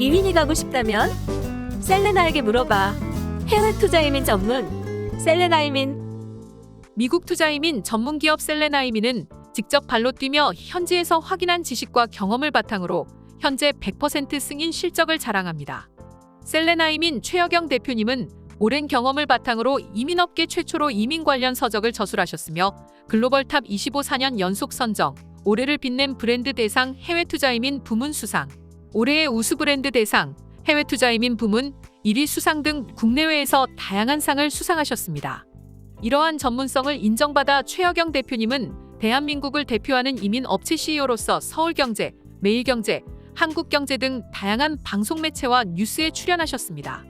이민이 가고 싶다면 셀레나에게 물어봐. 해외 투자 이민 전문 셀레나 이민 미국 투자이민 전문 기업 셀레나이민은 직접 발로 뛰며 현지에서 확인한 지식과 경험을 바탕으로 현재 100% 승인 실적을 자랑합니다. 셀레나이민 최여경 대표님은 오랜 경험을 바탕으로 이민업계 최초로 이민 관련 서적을 저술하셨으며 글로벌 탑 25 4년 연속 선정, 올해를 빛낸 브랜드 대상 해외 투자이민 부문 수상, 올해의 우수 브랜드 대상, 해외 투자이민 부문 1위 수상 등 국내외에서 다양한 상을 수상하셨습니다. 이러한 전문성을 인정받아 최여경 대표님은 대한민국을 대표하는 이민 업체 CEO로서 서울경제, 매일경제, 한국경제 등 다양한 방송 매체와 뉴스에 출연하셨습니다.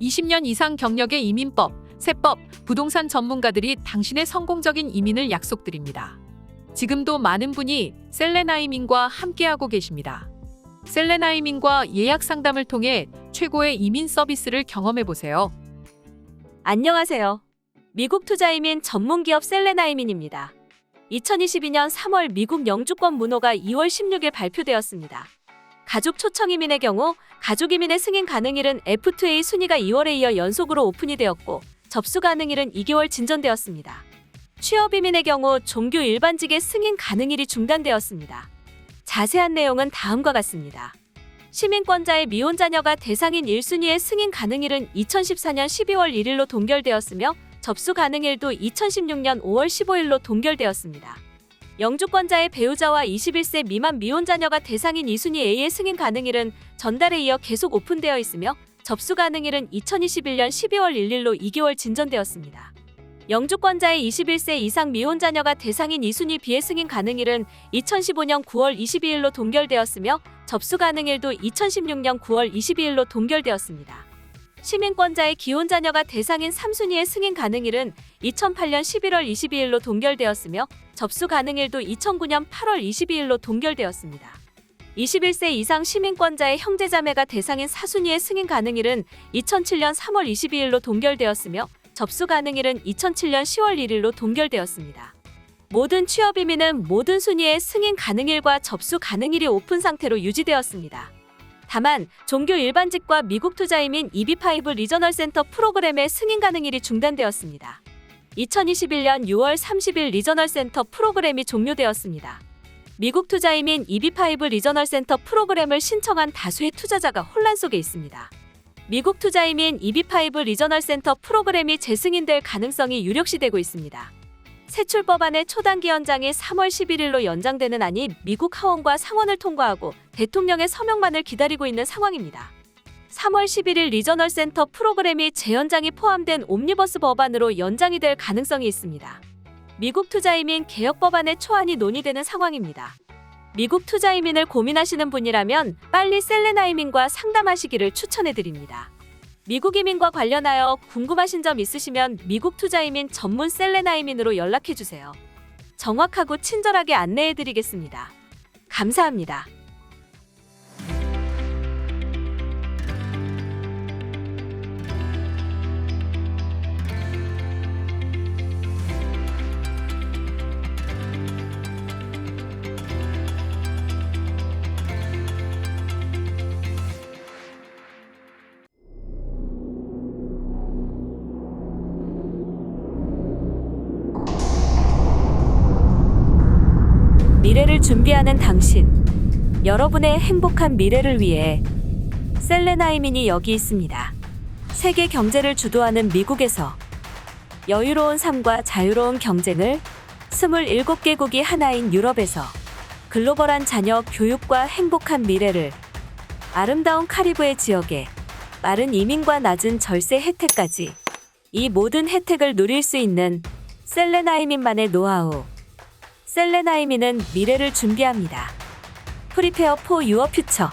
20년 이상 경력의 이민법, 세법, 부동산 전문가들이 당신의 성공적인 이민을 약속드립니다. 지금도 많은 분이 셀레나 이민과 함께하고 계십니다. 셀레나이민과 예약 상담을 통해 최고의 이민 서비스를 경험해 보세요. 안녕하세요. 미국 투자 이민 전문 기업 셀레나 이민입니다. 2022년 3월 미국 영주권 문호가 2월 16일 발표되었습니다. 가족 초청 이민의 경우 가족 이민의 승인 가능일은 F2A 순위가 2월에 이어 연속으로 오픈이 되었고 접수 가능일은 2개월 진전되었습니다. 취업 이민의 경우 종교 일반직의 승인 가능일이 중단되었습니다. 자세한 내용은 다음과 같습니다. 시민권자의 미혼 자녀가 대상인 1순위의 승인 가능일은 2014년 12월 1일로 동결되었으며 접수 가능일도 2016년 5월 15일로 동결되었습니다. 영주권자의 배우자와 21세 미만 미혼 자녀가 대상인 2순위 A의 승인 가능일은 전달에 이어 계속 오픈되어 있으며 접수 가능일은 2021년 12월 1일로 2개월 진전되었습니다. 영주권자의 21세 이상 미혼 자녀가 대상인 2순위 B의 승인 가능일은 2015년 9월 22일로 동결되었으며 접수 가능일도 2016년 9월 22일로 동결되었습니다. 시민권자의 기혼 자녀가 대상인 3순위의 승인 가능일은 2008년 11월 22일로 동결되었으며 접수 가능일도 2009년 8월 22일로 동결되었습니다. 21세 이상 시민권자의 형제자매가 대상인 4순위의 승인 가능일은 2007년 3월 22일로 동결되었으며 접수 가능일은 2007년 10월 1일로 동결되었습니다. 모든 취업 이민은 모든 순위의 승인 가능일과 접수 가능일이 오픈 상태로 유지되었습니다. 다만 종교 일반직과 미국 투자 이민 EB5 리저널 센터 프로그램의 승인 가능일이 중단되었습니다. 2021년 6월 30일 리저널 센터 프로그램이 종료되었습니다. 미국 투자 이민 EB5 리저널 센터 프로그램을 신청한 다수의 투자자가 혼란 속에 있습니다. 미국 투자 이민 EB5 리저널 센터 프로그램이 재승인될 가능성이 유력시되고 있습니다. 세출 법안의 초단기 연장이 3월 11일로 연장되는 안이 미국 하원과 상원을 통과하고 대통령의 서명만을 기다리고 있는 상황입니다. 3월 11일 리저널 센터 프로그램이 재연장이 포함된 옴니버스 법안으로 연장이 될 가능성이 있습니다. 미국 투자이민 개혁 법안의 초안이 논의되는 상황입니다. 미국 투자 이민을 고민하시는 분이라면 빨리 셀레나 이민과 상담하시기를 추천해드립니다. 미국 이민과 관련하여 궁금하신 점 있으시면 미국 투자 이민 전문 셀레나 이민으로 연락해주세요. 정확하고 친절하게 안내해드리겠습니다. 감사합니다. 미래를 준비하는 당신. 여러분의 행복한 미래를 위해 셀레나이민이 여기 있습니다. 세계 경제를 주도하는 미국에서 여유로운 삶과 자유로운 경쟁을 27개국이 하나인 유럽에서 글로벌한 자녀 교육과 행복한 미래를 아름다운 카리브해 지역에 빠른 이민과 낮은 절세 혜택까지 이 모든 혜택을 누릴 수 있는 셀레나이민만의 노하우. 셀레나이민은 미래를 준비합니다. 프리페어 포 유어 퓨처.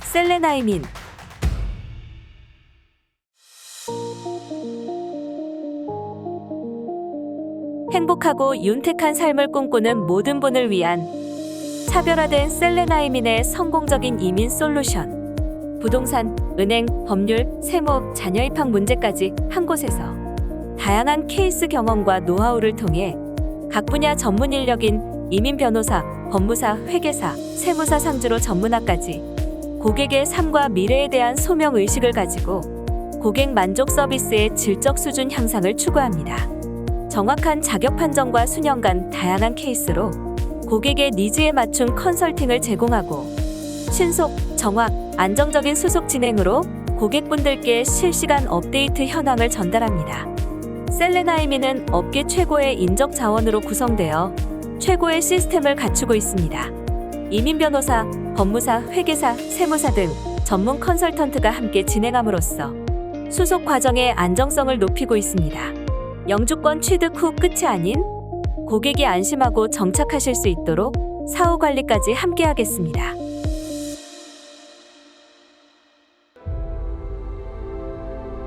셀레나이민. 행복하고 윤택한 삶을 꿈꾸는 모든 분을 위한 차별화된 셀레나이민의 성공적인 이민 솔루션. 부동산, 은행, 법률, 세무, 자녀 입학 문제까지 한 곳에서 다양한 케이스 경험과 노하우를 통해 각 분야 전문 인력인 이민 변호사, 법무사, 회계사, 세무사 상주로 전문화까지 고객의 삶과 미래에 대한 소명 의식을 가지고 고객 만족 서비스의 질적 수준 향상을 추구합니다. 정확한 자격 판정과 수년간 다양한 케이스로 고객의 니즈에 맞춘 컨설팅을 제공하고 신속, 정확, 안정적인 수속 진행으로 고객분들께 실시간 업데이트 현황을 전달합니다. 셀레나이미는 업계 최고의 인적 자원으로 구성되어 최고의 시스템을 갖추고 있습니다. 이민 변호사, 법무사, 회계사, 세무사 등 전문 컨설턴트가 함께 진행함으로써 수속 과정의 안정성을 높이고 있습니다. 영주권 취득 후 끝이 아닌 고객이 안심하고 정착하실 수 있도록 사후 관리까지 함께 하겠습니다.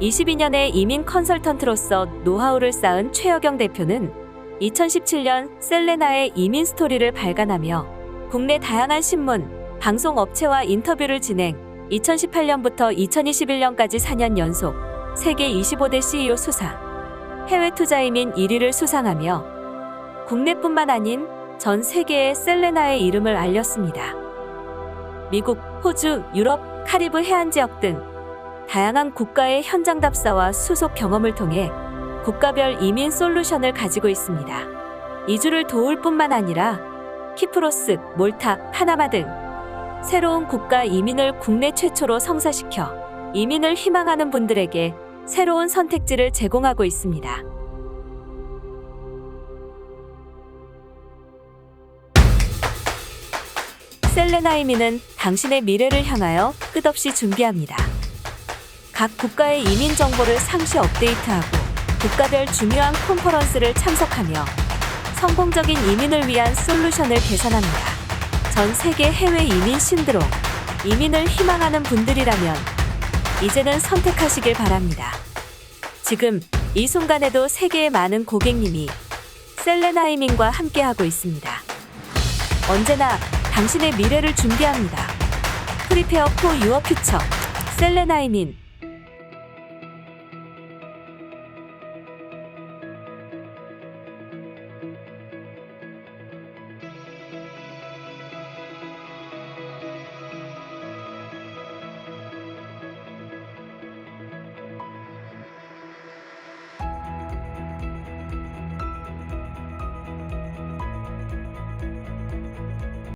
(22년의) 이민 컨설턴트로서 노하우를 쌓은 최여경 대표는 2017년 셀레나의 이민 스토리를 발간하며 국내 다양한 신문, 방송 업체와 인터뷰를 진행, 2018년부터 2021년까지 4년 연속 세계 25대 CEO 수상, 해외 투자 이민 1위를 수상하며 국내뿐만 아닌 전 세계에 셀레나의 이름을 알렸습니다. 미국, 호주, 유럽, 카리브 해안 지역 등 다양한 국가의 현장 답사와 수속 경험을 통해 국가별 이민 솔루션을 가지고 있습니다. 이주를 도울 뿐만 아니라 키프로스, 몰타, 파나마 등 새로운 국가 이민을 국내 최초로 성사시켜 이민을 희망하는 분들에게 새로운 선택지를 제공하고 있습니다. 셀레나 이민은 당신의 미래를 향하여 끝없이 준비합니다. 각 국가의 이민 정보를 상시 업데이트하고 국가별 중요한 컨퍼런스를 참석하며 성공적인 이민을 위한 솔루션을 개선합니다. 전 세계 해외 이민 신드롬, 이민을 희망하는 분들이라면 이제는 선택하시길 바랍니다. 지금 이 순간에도 세계의 많은 고객님이 셀레나 이민과 함께하고 있습니다. 언제나 당신의 미래를 준비합니다. 프리페어 포 유어 퓨처 셀레나 이민